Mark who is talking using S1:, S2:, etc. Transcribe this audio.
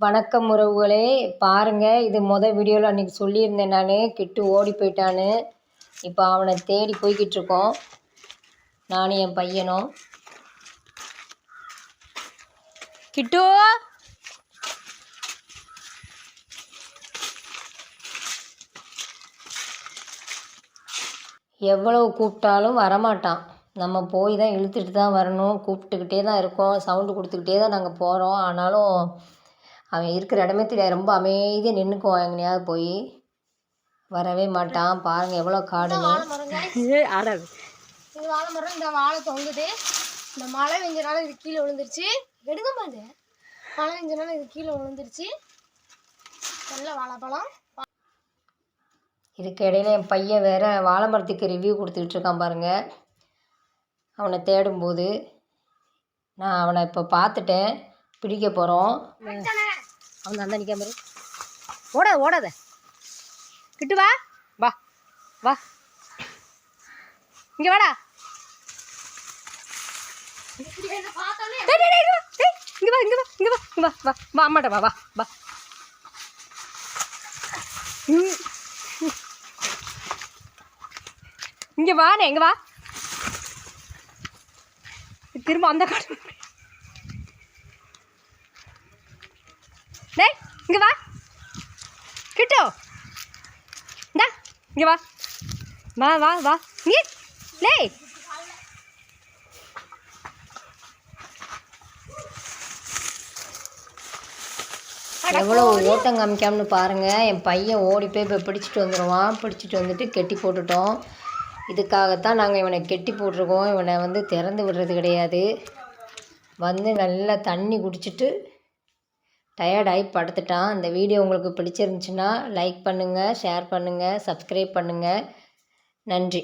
S1: வணக்கம் உறவுகளே. பாருங்கள் இது மொதல் வீடியோவில் அன்றைக்கி சொல்லியிருந்தேன் நான். கிட்டு ஓடி போயிட்டான்னு. இப்போ அவனை தேடி போய்கிட்டு இருக்கோம். நானும் என் பையனும். கிட்டு! எவ்வளவு கூப்பிட்டாலும் வரமாட்டான். நம்ம போய் தான் இழுத்துட்டு தான் வரணும். கூப்பிட்டுக்கிட்டே தான் இருக்கோம். சவுண்டு கொடுத்துக்கிட்டே தான் நாங்கள் போகிறோம் ஆனாலும் அவன் இருக்கிற இடமே தெரியாது. ரொம்ப அமைதியாக நின்றுக்குவான் எங்கேயாவது போய் வரவே மாட்டான். பாருங்கள் எவ்வளோ ஆடாது
S2: இது வாழை மரம் இந்த வாழை தொங்குது. இந்த மழை பெஞ்சனால இது கீழே விழுந்துருச்சு. எடுக்க மாட்டேன் மழை பெஞ்சனால இது கீழே விழுந்துருச்சு. நல்ல வாழைப்பழம்.
S1: இதுக்கு இடையில என் பையன் வேற வாழை மரத்துக்கு ரிவ்யூ கொடுத்துக்கிட்டு இருக்கான் பாருங்க. அவனை தேடும்போது நான் அவனை இப்போ பார்த்துட்டேன். பிடிக்க போகிறோம் அவன் அந்த நிற்காம ஓடாத ஓடாத. கிட்டு வா. வா வா. இங்கே வாடா. இங்க வா. இங்க வா இங்க வா வா வா வா அம்மாட்ட வா வா வா. ம். இங்க வாண்ணே இங்க வா. திரும்ப அந்த காட்டு டேய் இங்க வா கிட்டோ இந்தா இங்க வா வா வா வா இங்கே டேய் எவ்வளோ ஓட்டம் காமிக்காமனு பாருங்கள் என் பையன் ஓடி போய் இப்போ பிடிச்சிட்டு வந்துடுவான் பிடிச்சிட்டு வந்துட்டு கெட்டி போட்டுட்டோம் இதுக்காகத்தான் நாங்கள் இவனை கெட்டி போட்டிருக்கோம் இவனை வந்து திறந்து விடுறது கிடையாது வந்து நல்லா தண்ணி குடிச்சிட்டு டயர்டாகி படுத்துட்டான். இந்த வீடியோ உங்களுக்கு பிடிச்சிருந்துச்சுன்னா லைக் பண்ணுங்கள் ஷேர் பண்ணுங்கள் சப்ஸ்கிரைப் பண்ணுங்கள் நன்றி.